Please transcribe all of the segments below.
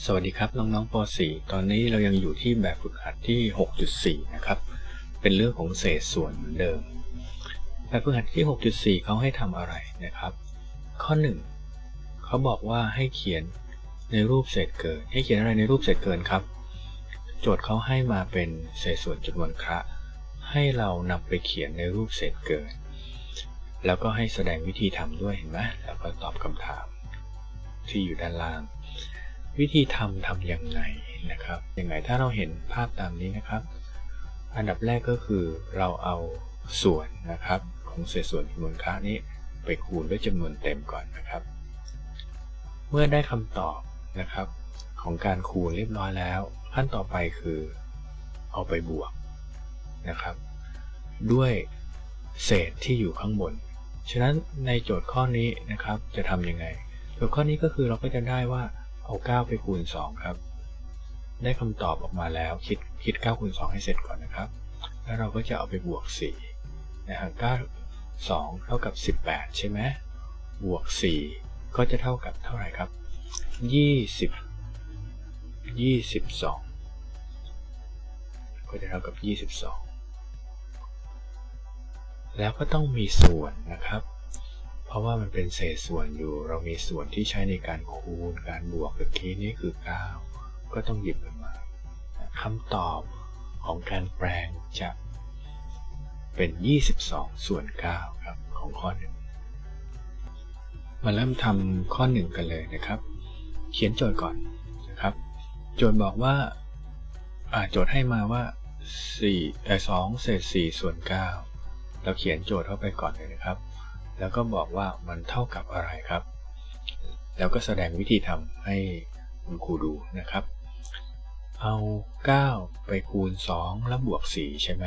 สวัสดีครับน้องๆป .4 ตอนนี้เรายังอยู่ที่แบบฝึกหัดที่ 6.4 นะครับ เป็นเรื่องของเศษส่วนเหมือนเดิม แบบฝึกหัดที่ 6.4 เขาให้ทำอะไรนะครับ ข้อ 1 เขาบอกว่าให้เขียนในรูปเศษเกิน ให้เขียนอะไรในรูปเศษเกินครับ โจทย์เขาให้มาเป็นเศษส่วนจำนวนคระ ให้เรานำไปเขียนในรูปเศษเกิน แล้วก็ให้แสดงวิธีทำด้วยเห็นไหมแล้วก็ตอบคำถามที่อยู่ด้านล่าง วิธีทำทำยังไงนะครับยังไงถ้าเราเห็นภาพตามนี้นะครับ อันดับแรกก็คือเราเอาส่วนนะครับของเศษส่วนจำนวนค่านี้ไปคูณด้วยจำนวนเต็มก่อนนะครับ เมื่อได้คำตอบนะครับ ของการคูณเรียบร้อยแล้ว ขั้นต่อไปคือเอาไปบวกนะครับ ด้วยเศษที่อยู่ข้างบน ฉะนั้นในโจทย์ข้อนี้นะครับจะทำยังไง โจทย์ข้อนี้ก็คือเราก็จะได้ว่า เอา 9 ไปคูณ 2 ครับ ได้คำตอบออกมาแล้วคิดคิด 9 คูณ 2 ให้เสร็จก่อนนะครับ แล้วเราก็จะเอาไปบวก 4 นะฮะ9 2 เท่ากับ 18 ใช่ไหมบวก 4 ก็จะเท่ากับเท่าไหร่ครับ 20 22 ก็จะเท่ากับ 22 แล้วก็ต้องมีส่วนนะครับ เพราะว่ามันเป็นเศษส่วนอยู่ เรามีส่วนที่ใช้ในการคูณ การบวกเมื่อกี้นี้คือ 9 ก็ต้องหยิบมันมาคำตอบของการแปลงจะเป็น 22 ส่วน 9 ครับ ของข้อหนึ่งมาเริ่มทำข้อ 1 กันเลยนะครับ เขียนโจทย์ก่อนนะครับ โจทย์บอกว่าโจทย์ให้มาว่า4เอ่อ2เศษ4ส่วน 9 เราเขียนโจทย์เข้าไปก่อนเลยนะครับ แล้วก็บอกว่ามันเท่ากับอะไรครับ แล้วก็แสดงวิธีทำให้คุณครูดูนะครับ เอา 9 ไปคูณ 2 แล้วบวก 4 ใช่ไหม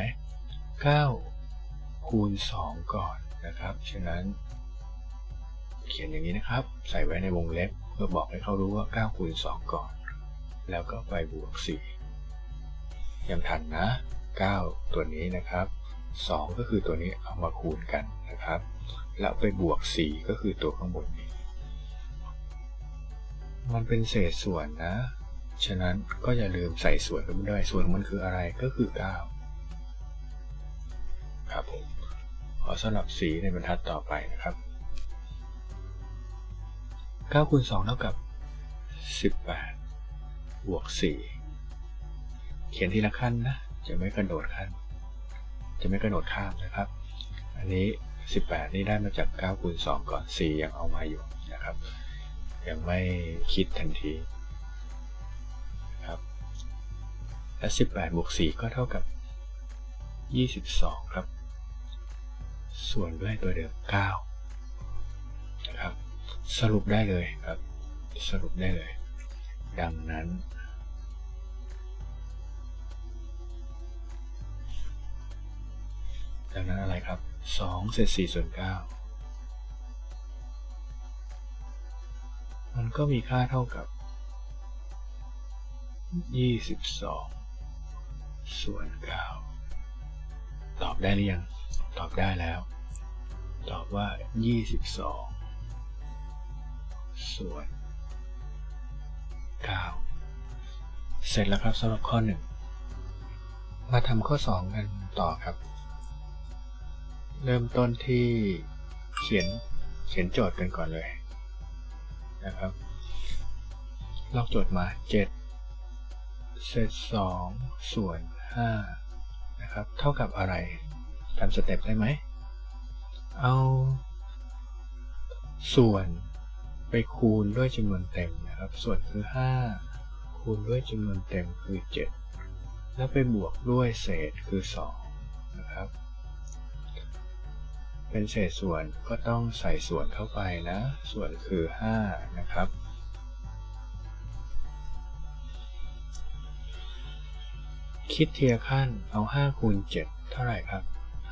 9 คูณ 2 ก่อนนะครับ ฉะนั้น เขียนอย่างนี้นะครับ ใส่ไว้ในวงเล็บเพื่อบอกให้เขารู้ว่า 9 คูณ 2 ก่อน แล้วก็ไปบวก 4 ยังทันนะ 9 ตัวนี้นะครับ 2 ก็คือตัวนี้เอามาคูณกัน นะครับ แล้วไปบวก 4 ก็คือตัวข้างบนนี้ มันเป็นเศษส่วนนะ ฉะนั้นก็อย่าลืมใส่ส่วนกันด้วย ส่วนมันคืออะไรก็คือ 9 ครับผมขอสลับสีในบรรทัดต่อไปนะครับ9คูณ2เท่ากับ 18 บวก 4 เขียนทีละขั้นนะ จะไม่กระโดดขั้น จะไม่กระโดดข้ามนะครับ อันนี้ 18 นี่ได้มาจาก9คูณ2ก่อน 4 ยังเอามาอยู่นะครับ ยังไม่คิดทันทีนะครับและ 18บวก4ก็เท่ากับ 22 ครับ ส่วนด้วยตัวเดิม9นะครับ สรุปได้เลยครับ สรุปได้เลย ดังนั้นดังนั้นอะไรครับ 2เศษ4ส่วน9มันก็มีค่าเท่ากับ 22 ส่วน 9 ตอบได้หรือยัง ตอบได้แล้ว ตอบว่า 22 ส่วน 9 เสร็จแล้วครับสำหรับข้อ 1 มาทำข้อ 2 กันต่อครับ เริ่มต้นที่เขียนเขียนโจทย์กันก่อนเลยนะครับ ลอกโจทย์มา7เศษ2ส่วน5นะครับ เท่ากับอะไรทำสเต็ปได้ไหม เอา ส่วนไปคูณด้วยจำนวนเต็มนะครับ ส่วนคือ 5 คูณด้วยจำนวนเต็มคือ 7 แล้วไปบวกด้วยเศษคือ 2 นะครับ เป็นเศษส่วนก็ต้องใส่ส่วนเข้าไปนะ ส่วนคือ 5 นะครับคิดเทียขั้นเอา 5 คูณ 7 เท่าไหร่ครับ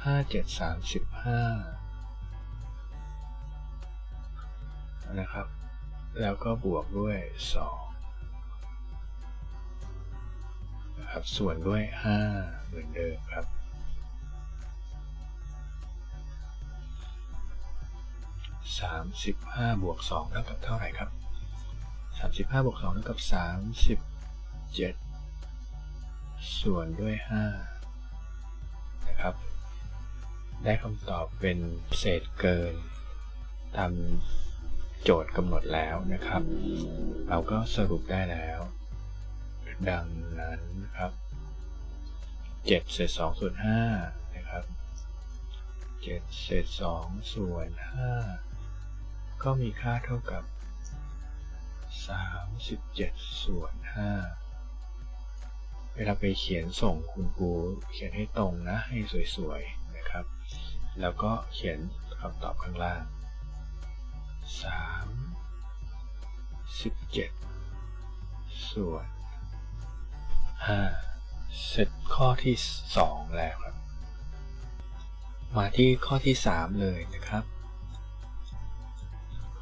5 7 35 นะครับ แล้วก็บวกด้วย 2 นะครับ ส่วนด้วย 5 เหมือนเดิมครับ 35บวก2เท่ากับเท่าไหร่ครับสามสิบห้าบวกสองเท่ากับสามสิบเจ็ดส่วนด้วยห้านะครับ ได้คำตอบเป็นเศษเกิน ตามโจทย์กำหนดแล้วนะครับ เราก็สรุปได้แล้ว ดังนั้นนะครับเจ็ดเศษสองส่วนห้านะครับเจ็ดเศษสองส่วนห้า ก็มีค่าเท่ากับสามสิบเจ็ดส่วนห้าเวลาไปเขียนส่งคุณครูเขียนให้ตรงนะ ให้สวยๆ นะครับ แล้วก็เขียนคำตอบข้างล่างสามสิบเจ็ดส่วนห้าเสร็จข้อที่สองแล้วครับ มาที่ข้อที่สามเลยนะครับ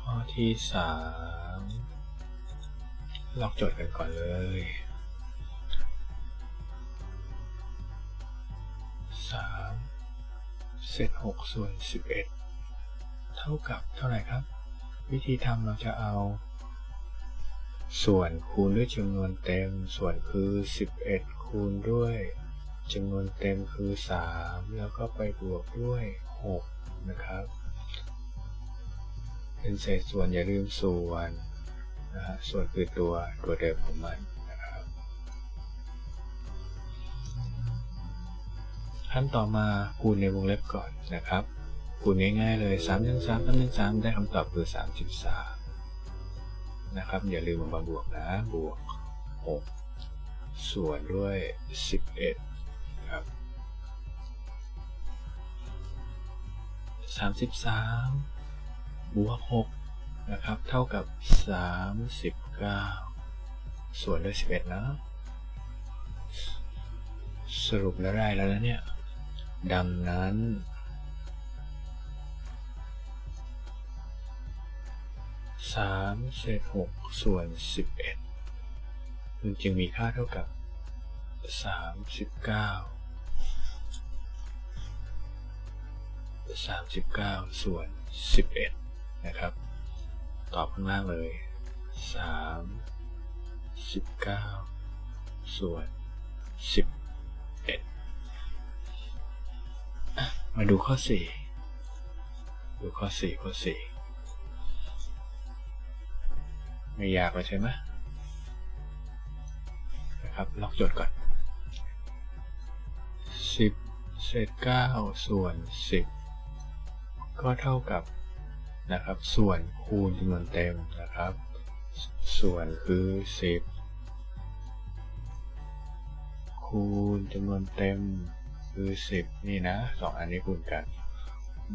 ข้อที่สามลอกโจทย์กันก่อนเลยสามเศษหกส่วนสิบเอ็ดเท่ากับเท่าไหร่ครับ วิธีทำเราจะเอา ส่วนคูณด้วยจำนวนเต็ม ส่วนคือ 11 คูณด้วยจำนวนเต็มคือ 3 แล้วก็ไปบวกด้วย 6 นะครับ เป็นเศษส่วนอย่าลืมส่วนนะฮะส่วนคือตัวตัวเดิมของมันนะครับขั้นต่อมาคูณในวงเล็บก่อนนะครับคูณง่ายๆเลย3 1 3 3 1 3ได้คำตอบคือ 33 นะครับ อย่าลืมมาบวกนะ บวก 6 ส่วนด้วย 11 ครับ 33 บวก6นะครับ เท่ากับ 39 ส่วนด้วย 11 นะ สรุปแล้วได้แล้วนะเนี่ย ดังนั้นสามเศษหกส่วนสิบเอ็ดมันจึงมีค่าเท่ากับสามสิบเก้าสามสิบเก้าส่วนสิบเอ็ด นะครับ ตอบข้างล่างเลยสามสิบเก้าส่วนสิบเอ็ดมาดูข้อสี่ดูข้อสี่ข้อสี่ไม่ยากเลยใช่ไหมนะครับล็อกโจทย์ก่อน10เศษ9ส่วน10ก็เท่ากับ นะครับ ส่วนคูณจำนวนเต็มนะครับ ส่วนคือ 10 คูณจำนวนเต็มคือ 10 นี่นะสองอันนี้คูณกัน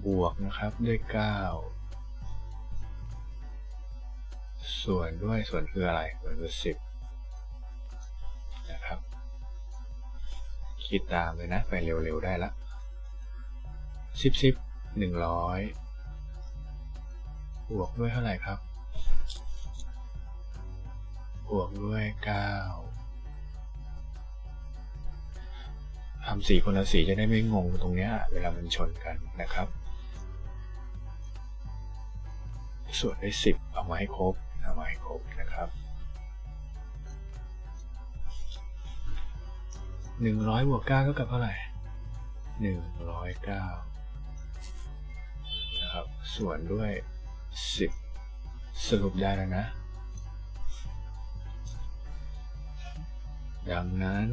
บวกนะครับด้วย 9 ส่วนด้วยส่วนคืออะไรส่วนคือสิบนะครับ คิดตามเลยนะ ไปเร็วๆได้ละสิบสิ บวกด้วยเท่าไหร่ครับ บวกด้วยเก้าทำสีคนละสีจะได้ไม่งงตรงเนี้ยเวลามันชนกันนะครับ ส่วนด้วยสิบเอามาให้ครบเอามาให้ครบนะครับหนึ่งร้อยบวกเก้าเท่ากับเท่าไหร่หนึ่งร้อยเก้านะครับ ส่วนด้วย สิบสรุปได้แล้วนะ ดังนั้น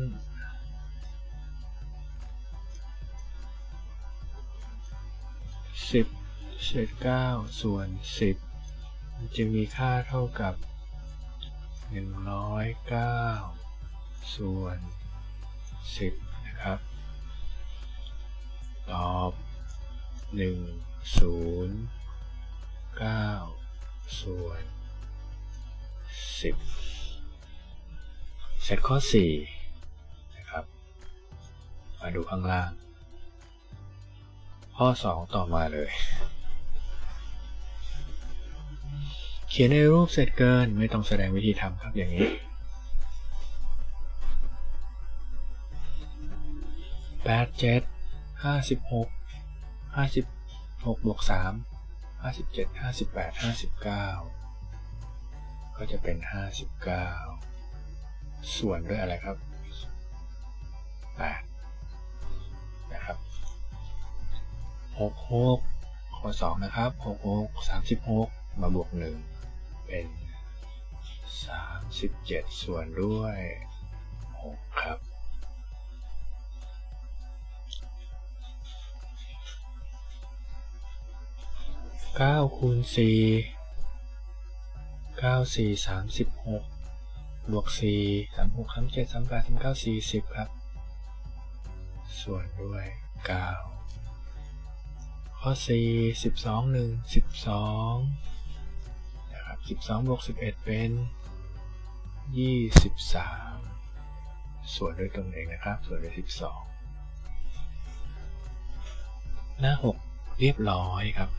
สิบเศษเก้าส่วนสิบจะมีค่าเท่ากับ109ส่วน10นะครับ ตอบ1 0 9 ส่วน 10 เสร็จข้อ 4 นะครับ มาดูข้างล่าง ข้อ 2 ต่อมาเลย เขียนในรูปเสร็จเกินไม่ต้องแสดงวิธีทำครับอย่างนี้แปดเจ็ดห้าสิบหกห้าสิบหกบวกสาม ห้าสิบเจ็ดห้าสิบแปดห้าสิบเก้าก็จะเป็นห้าสิบเก้าส่วนด้วยอะไรครับแปดนะครับหกหกข้อสองนะครับหกหกสามสิบหกมาบวกหนึ่งเป็นสามสิบเจ็ดส่วนด้วยหกครับ เก้าคูณสี่เก้าสี่สามสิบหกบวกสี่สามหกสามเจ็ดสามแปดสามเก้าสี่สิบครับ ส่วนด้วยเก้าข้อสี่สิบสองหนึ่งสิบสองนะครับสิบสองบวกสิบเอ็ดเป็นยี่สิบสามส่วนด้วยตรงเองนะครับ ส่วนด้วยสิบสองหน้าหกเรียบร้อยครับ